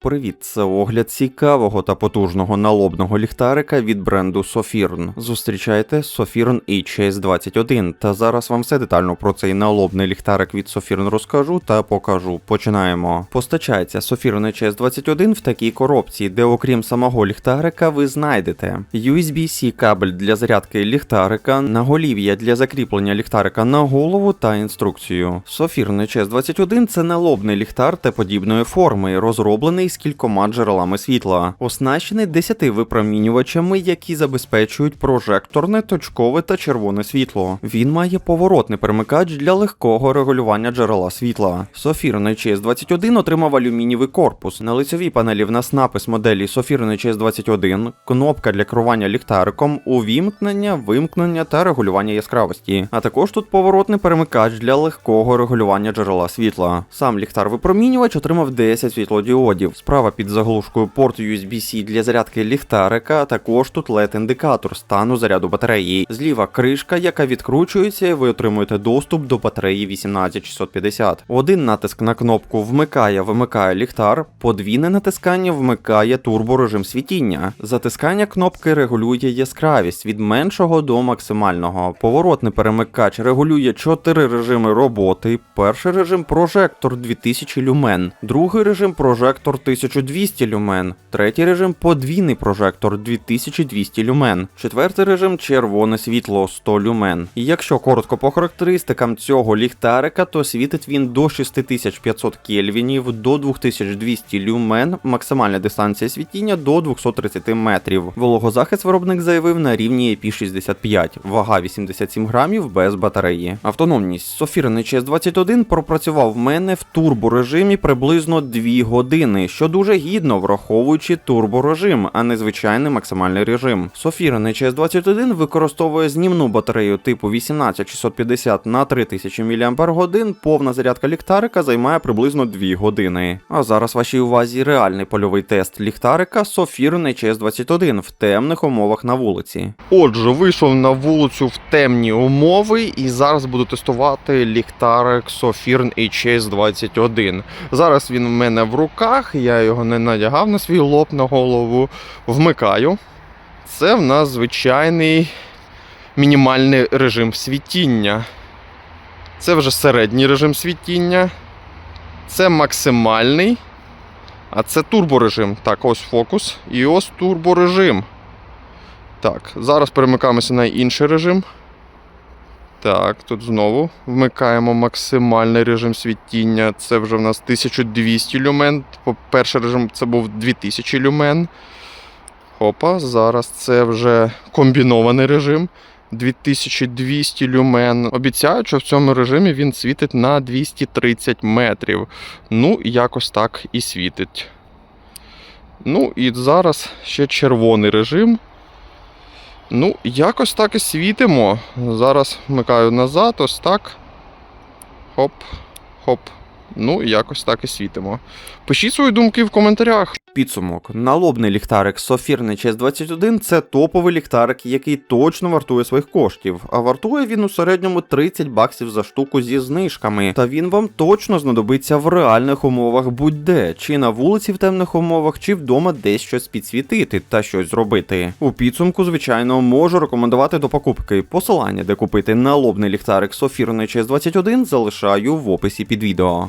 Привіт, це огляд цікавого та потужного налобного ліхтарика від бренду Sofirn. Зустрічайте Sofirn HS21. Та зараз вам все детально про цей налобний ліхтарик від Sofirn розкажу та покажу. Починаємо. Постачається Sofirn HS21 в такій коробці, де окрім самого ліхтарика ви знайдете USB-C кабель для зарядки ліхтарика, наголів'я для закріплення ліхтарика на голову та інструкцію. Sofirn HS21 це налобний ліхтар та подібної форми, розроблений з кількома джерелами світла, оснащений 10 випромінювачами, які забезпечують прожекторне, точкове та червоне світло. Він має поворотний перемикач для легкого регулювання джерела світла. Sofirn HS21 отримав алюмінієвий корпус. На лицевій панелі в нас напис моделі Sofirn HS21, кнопка для керування ліхтариком, увімкнення, вимкнення та регулювання яскравості. А також тут поворотний перемикач для легкого регулювання джерела світла. Сам ліхтар-випромінювач отримав 10 світлодіодів. Справа під заглушкою порт USB-C для зарядки ліхтарика, а також тут LED-індикатор стану заряду батареї. Зліва кришка, яка відкручується, і ви отримуєте доступ до батареї 18650. Один натиск на кнопку вмикає, вимикає ліхтар, подвійне натискання вмикає турборежим світіння. Затискання кнопки регулює яскравість від меншого до максимального. Поворотний перемикач регулює 4 режими роботи. Перший режим прожектор 2000 люмен, другий режим прожектор 1200 люмен, третій режим подвійний прожектор 2200 люмен, четвертий режим червоне світло 100 люмен. І якщо коротко по характеристикам цього ліхтарика, то світить він до 6500 кельвінів, до 2200 люмен, максимальна дистанція світіння до 230 метрів. Вологозахист виробник заявив на рівні IP65, вага 87 грамів без батареї. Автономність Sofirn HS21 пропрацював в мене в турборежимі приблизно 2 години, що дуже гідно враховуючи турборежим, а не звичайний максимальний режим. Sofirn HS21 використовує знімну батарею типу 18650 на 3000 мАч, повна зарядка ліхтарика займає приблизно 2 години. А зараз вашій увазі реальний польовий тест ліхтарика Sofirn HS21 в темних умовах на вулиці. Отже, вийшов на вулицю в темні умови і зараз буду тестувати ліхтарик Sofirn HS21. Зараз він в мене в руках, його не надягав на свій лоб на голову. Вмикаю. Це в нас звичайний мінімальний режим світіння. Це вже середній режим світіння. Це максимальний. А це турборежим. Так, ось фокус. І ось турборежим. Так, зараз перемикаємося на інший режим. Так, тут знову вмикаємо максимальний режим світіння. Це вже в нас 1200 люмен. Перший режим це був 2000 люмен. Опа, зараз це вже комбінований режим. 2200 люмен. Обіцяю, що в цьому режимі він світить на 230 метрів. Ну, якось так і світить. Ну, і зараз ще червоний режим. Ну, якось так і світимо. Зараз вмикаю назад, ось так. Хоп, хоп. Ну, якось так і світимо. Пишіть свої думки в коментарях. Підсумок. Налобний ліхтарик Sofirn HS21 це топовий ліхтарик, який точно вартує своїх коштів. А вартує він у середньому 30 баксів за штуку зі знижками. Та він вам точно знадобиться в реальних умовах будь-де, чи на вулиці в темних умовах, чи вдома десь щось підсвітити та щось зробити. У підсумку, звичайно, можу рекомендувати до покупки. Посилання, де купити налобний ліхтарик Sofirn HS21, залишаю в описі під відео.